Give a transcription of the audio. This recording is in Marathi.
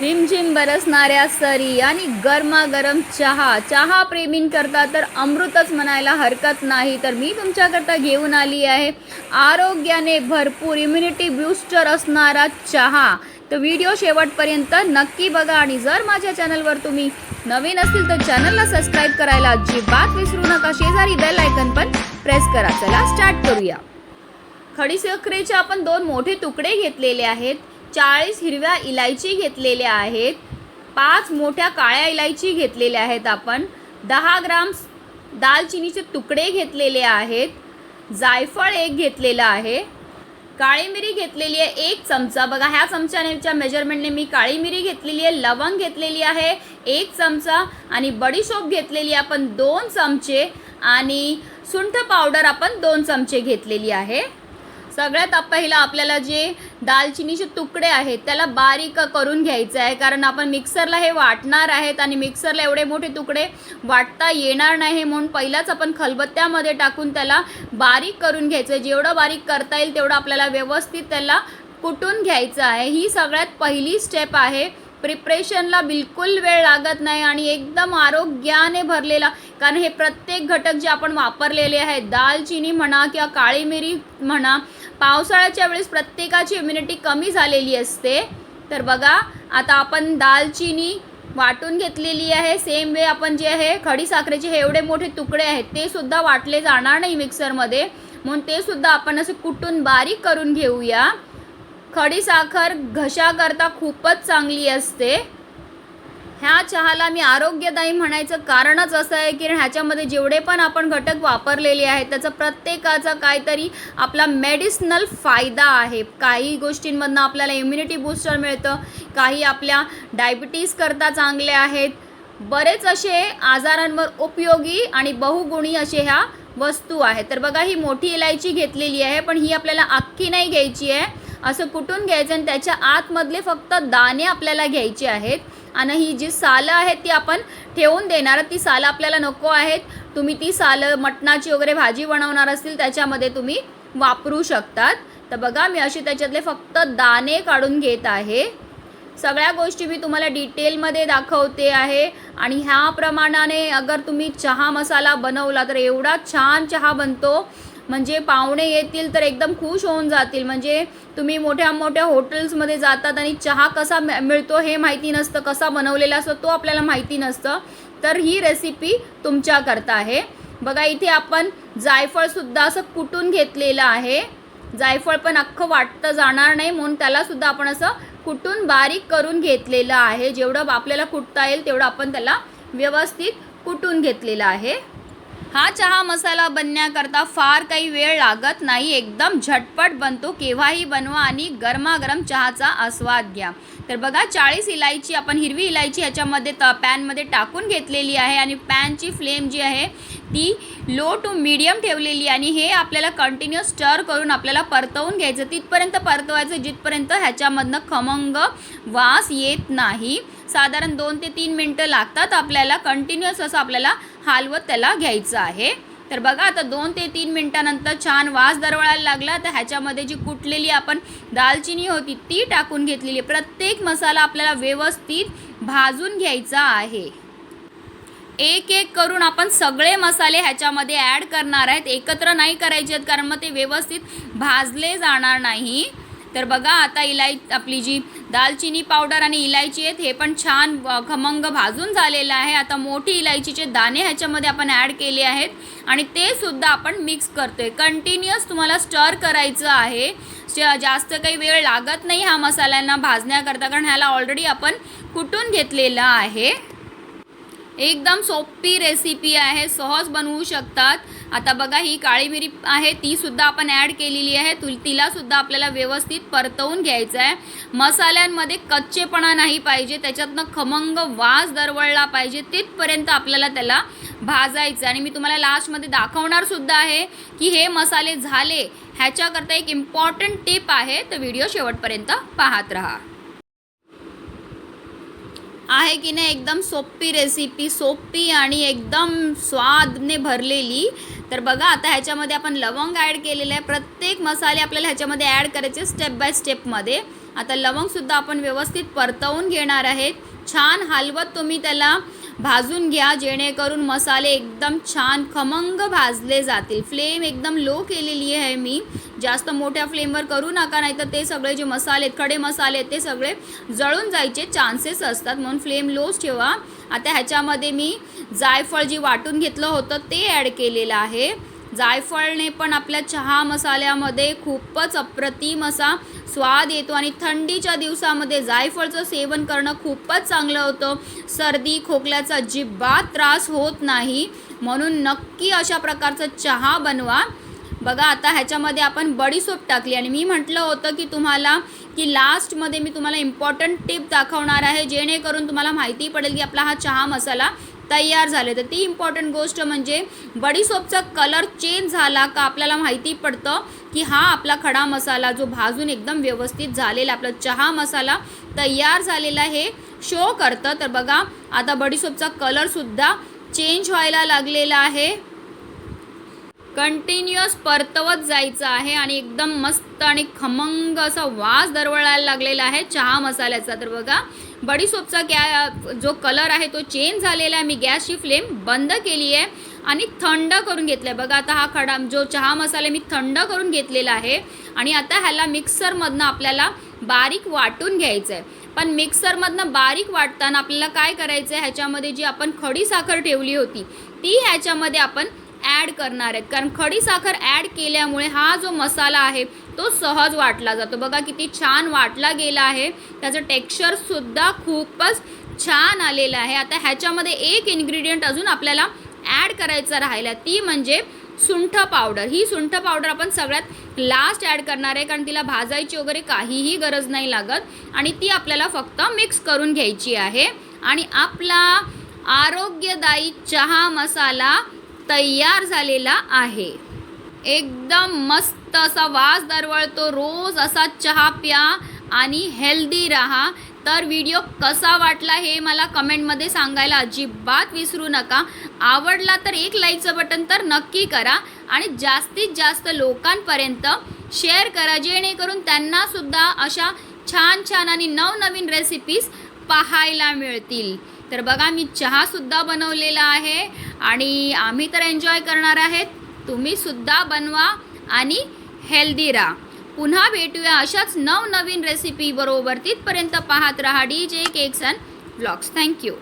हिमझिम बरसणाऱ्या सरी आणि गरमागरम चहा. चहा प्रेमींकरता तर अमृतच म्हणायला हरकत नाही. तर मी तुमच्याकरता घेऊन आली आहे. आरोग्याने भरपूर इम्युनिटी बूस्टर असणारा चहा. तर व्हिडिओ शेवटपर्यंत नक्की बघा आणि जर माझ्या चॅनलवर तुम्ही नवीन असतील तर चॅनलला सबस्क्राईब करायला अजिबात विसरू नका. शेजारी बेल आयकन पण प्रेस करा. चला स्टार्ट करूया. खडीसखरेचे आपण दोन मोठे तुकडे घेतलेले आहेत. चाळीस हिरव्या इलायची घेतलेल्या आहेत. पाच मोठ्या काळ्या इलायची घेतलेल्या आहेत आपण. दहा ग्राम दालचिनीचे तुकडे घेतलेले आहेत. जायफळ एक घेतलेलं आहे. काळी मिरी घेतलेली आहे एक चमचा. बघा ह्या चमच्याच्या मेजरमेंटने मी काळी मिरी घेतलेली आहे लवंग घेतलेली आहे एक चमचा आणि बडीशोप घेतलेली आहे आपण दोन चमचे आणि सुंठ पावडर आपण दोन चमचे घेतलेली आहे. सगळ्यात पहिलं आपल्याला जे दालचिनीचे तुकडे आहेत त्याला बारीक करून घ्यायचं आहे. कारण आपण मिक्सरला हे वाटणार आहेत आणि मिक्सरला एवढे मोठे तुकडे वाटता येणार नाही म्हणून पहिलाच आपण खलबत्त्यामध्ये टाकून त्याला बारीक करून घ्यायचं आहे. जेवढं बारीक करता येईल तेवढं आपल्याला व्यवस्थित त्याला कुटून घ्यायचं आहे. ही सगळ्यात पहिली स्टेप आहे. प्रिपरेशनला बिलकुल वेळ लागत नाही आणि एकदम आरोग्याने भरलेला. कारण हे प्रत्येक घटक जे आपण वापरलेले आहेत दालचिनी म्हणा किंवा काळी मिरी म्हणा पावसाळ्याच्या वेळेस प्रत्येकाची इम्युनिटी कमी झालेली असते. तर बघा आता आपण दालचिनी वाटून घेतलेली आहे. सेम वे आपण जे आहे खडीसाखरेचे हे एवढे मोठे तुकडे आहेत ते सुद्धा वाटले जाणार नाही मिक्सरमध्ये म्हणून ते सुद्धा आपण असं कुटून बारीक करून घेऊया. खडीसाखर घशाकरता खूपच चांगली असते. ह्या चहाला मी आरोग्यदायी म्हणायचं कारणच असं आहे की ह्याच्यामध्ये जेवढे पण आपण घटक वापरलेले आहेत त्याचा प्रत्येकाचा काहीतरी आपला मेडिसिनल फायदा आहे. काही गोष्टींमधनं आपल्याला इम्युनिटी बूस्टर मिळतं काही आपल्या डायबिटीजकरता चांगले आहेत. बरेच असे आजारांवर उपयोगी आणि बहुगुणी असे ह्या वस्तू आहेत. तर बघा ही मोठी इलायची घेतलेली आहे पण ही आपल्याला अख्खी नाही घ्यायची आहे. असं कुठून घ्यायचं? आणि त्याच्या आतमधले फक्त दाणे आपल्याला घ्यायचे आहेत. आणि ही जी सालं आहेत ती आपण ठेवून देणार. ती सालं आपल्याला नको आहेत. तुम्ही ती सालं मटणाची वगैरे भाजी बनवणार असतील त्याच्यामध्ये तुम्ही वापरू शकतात. तर बघा मी अशी त्याच्यातले फक्त दाणे काढून घेत आहे. सगळ्या गोष्टी मी तुम्हाला डिटेलमध्ये दाखवते आहे. आणि ह्या प्रमाणाने अगर तुम्ही चहा मसाला बनवला तर एवढा छान चहा बनतो. म्हणजे पाहुणे येतील तर एकदम खुश होऊन जातील. म्हणजे तुम्ही मोठ्या मोठ्या हॉटेल्समध्ये जातात आणि चहा कसा मिळतो हे माहिती नसतं कसा बनवलेला असतो तो आपल्याला माहिती नसतं. तर ही रेसिपी तुमच्याकरता आहे. बघा इथे आपण जायफळसुद्धा असं कुटून घेतलेलं आहे. जायफळ पण अख्खं वाटतं जाणार नाही म्हणून त्यालासुद्धा आपण असं कुटून बारीक करून घेतलेलं आहे. जेवढं आपल्याला कुटता येईल तेवढं आपण त्याला व्यवस्थित कुटून घेतलेलं आहे. हा चहा मसाला बनण्याकरता फार काही वेळ लागत नाही. एकदम झटपट बनतो. केव्हाही बनवा आणि गरमागरम चहाचा आस्वाद घ्या. तर बघा चाळीस इलायची आपण हिरवी इलायची ह्याच्यामध्ये त पॅनमध्ये टाकून घेतलेली आहे आणि पॅनची फ्लेम जी आहे ती लो टू मीडियम ठेवलेली आहे. आणि हे आपल्याला कंटिन्यूअस स्टर करून आपल्याला परतवून घ्यायचं. तिथपर्यंत परतवायचं जिथपर्यंत ह्याच्यामधनं खमंग वास येत नाही. साधारण दोन ते तीन मिनटं लागतात आपल्याला. कंटिन्युअस असं आपल्याला हालवत त्याला घ्यायचं आहे. तर बघा आता दोन ते तीन मिनटानंतर छान वास दरवळायला लागला. तर ह्याच्यामध्ये जी कुटलेली आपण दालचिनी होती ती टाकून घेतलेली. प्रत्येक मसाला आपल्याला व्यवस्थित भाजून घ्यायचा आहे. एक एक करून आपण सगळे मसाले ह्याच्यामध्ये ॲड करणार आहेत. एकत्र नाही करायचे आहेत कारण मग ते व्यवस्थित भाजले जाणार नाही. तर बघा आता इलाय आपली जी दालचिनी पावडर आणि इलायची आहेत. हे पण छान खमंग भाजून झालेलं आहे. आता मोठी इलायचीचे दाणे ह्याच्यामध्ये आपण ॲड केले आहेत. आणि ते सुद्धा आपण मिक्स करतोय. कंटिन्युअस तुम्हाला स्टर करायचं आहे. जास्त काही वेळ लागत नाही ह्या मसाल्यांना भाजण्याकरता. कारण ह्याला ऑलरेडी आपण कुटून घेतलेलं आहे. एकदम सोपी रेसिपी आहे सहज बनवू शकतात. आता बघा ही काळी मिरी आहे ती सुद्धा आपण ॲड केलेली आहे. तु तिला सुद्धा आपल्याला व्यवस्थित परतवून घ्यायचं आहे मसाल्यांमध्ये कच्चेपणा नाही पाहिजे त्याच्यातनं खमंग वास दरवळला पाहिजे तिथपर्यंत आपल्याला त्याला भाजायचं आणि मी तुम्हाला लास्टमध्ये दाखवणार सुद्धा आहे की हे मसाले झाले. ह्याच्याकरता एक इम्पॉर्टंट टिप आहे तर व्हिडिओ शेवटपर्यंत पाहत राहा. आहे की नाही एकदम सोपी रेसिपी सोपी आणि एकदम स्वादने भरलेली. तर बघा आता ह्याच्यामध्ये आपण लवंग ॲड केलेलं आहे. प्रत्येक मसाले आपल्याला ह्याच्यामध्ये ॲड करायचे स्टेप बाय स्टेपमध्ये आता लवंगसुद्धा आपण व्यवस्थित परतवून घेणार आहेत. छान हलवत तुम्ही त्याला. भाजून घ्या जेणेकरून मसाले एकदम छान खमंग भाजले जातील. फ्लेम एकदम लो केलेली आहे मी. जास्त मोठ्या फ्लेमवर करू नका नाही तर ते सगळे जे मसाले आहेत खडे मसाले आहेत ते सगळे जळून जायचे चान्सेस असतात. म्हणून फ्लेम लोच ठेवा. आता ह्याच्यामध्ये मी जायफळ जी वाटून घेतलं होतं ते ॲड केलेलं आहे. जायफळने पण आपल्या चहा मसाल्यामध्ये खूपच अप्रतिम असा स्वाद येतो आणि थंडीच्या दिवसामध्ये जायफळचं सेवन करणं खूपच चांगलं होतं. सर्दी खोकल्याचा जिब्बात त्रास होत नाही. म्हणून नक्की अशा प्रकारचा चहा बनवा. बघा आता ह्याच्यामध्ये आपण बडीसोप टाकली आणि मी म्हटलं होतं की तुम्हाला की लास्टमध्ये मी तुम्हाला इम्पॉर्टंट टिप दाखवणार आहे जेणेकरून तुम्हाला माहिती पडेल की आपला हा चहा मसाला तयार झाले. तर ती इम्पॉर्टंट गोष्ट म्हणजे बडीसोपचा कलर चेंज झाला का आपल्याला माहिती पडतं की हा आपला खडा मसाला जो भाजून एकदम व्यवस्थित झालेला आपला चहा मसाला तयार झालेला हे शो करतं. तर बघा आता बडीसोपचा कलरसुद्धा चेंज व्हायला लागलेला आहे. कंटिन्युअस परतवत जायचं आहे आणि एकदम मस्त आणि खमंग असा वास दरवळायला लागलेला आहे चहा मसाल्याचा. तर बघा बडीसोपचा गॅ जो कलर आहे तो चेंज झालेला आहे. मी गॅसची फ्लेम बंद केली आहे आणि थंड करून घेतलं आहे बघा आता हा खडा जो चहा मसाला मी थंड करून घेतलेला आहे. आणि आता ह्याला मिक्सरमधनं आपल्याला बारीक वाटून घ्यायचं आहे पण मिक्सरमधनं बारीक वाटताना आपल्याला काय करायचं आहे ह्याच्यामध्ये जी आपण खडी साखर ठेवली होती ती ह्याच्यामध्ये आपण ॲड करणार आहेत. कारण खडी साखर ॲड केल्यामुळे हा जो मसाला आहे तो सहज वाटला जातो. बघा किती छान वाटला गेला आहे. त्याचं टेक्स्चरसुद्धा खूपच छान आलेलं आहे. आता ह्याच्यामध्ये एक इन्ग्रेडियंट अजून आपल्याला ॲड करायचं राहिलं ती म्हणजे सुंठ पावडर. ही सुंठ पावडर आपण सगळ्यात लास्ट ॲड करणार आहे. कारण तिला भाजायची वगैरे काहीही गरज नाही लागत. आणि ती आपल्याला फक्त मिक्स करून घ्यायची आहे. आणि आपला आरोग्यदायी चहा मसाला तयार झालेला आहे. एकदम मस्त असा वास दरवळतो रोज असा चहा प्या आणि हेल्दी राहा. तर व्हिडिओ कसा वाटला हे मला कमेंटमध्ये सांगायला अजिबात विसरू नका. आवडला तर एक लाईकचं बटन तर नक्की करा आणि जास्तीत जास्त लोकांपर्यंत शेअर करा. जेणेकरून त्यांनासुद्धा अशा छान छान आणि नवनवीन रेसिपीज पाहायला मिळतील. तर बघा मी चहासुद्धा बनवलेला आहे आणि आम्ही तर एन्जॉय करणार आहेत. तुम्हीसुद्धा बनवा आणि हेल्दी राहा. पुन्हा भेटूया अशाच नवनवीन रेसिपी बरोबर तिथपर्यंत पाहत राहा. D J cakes and blogs thank you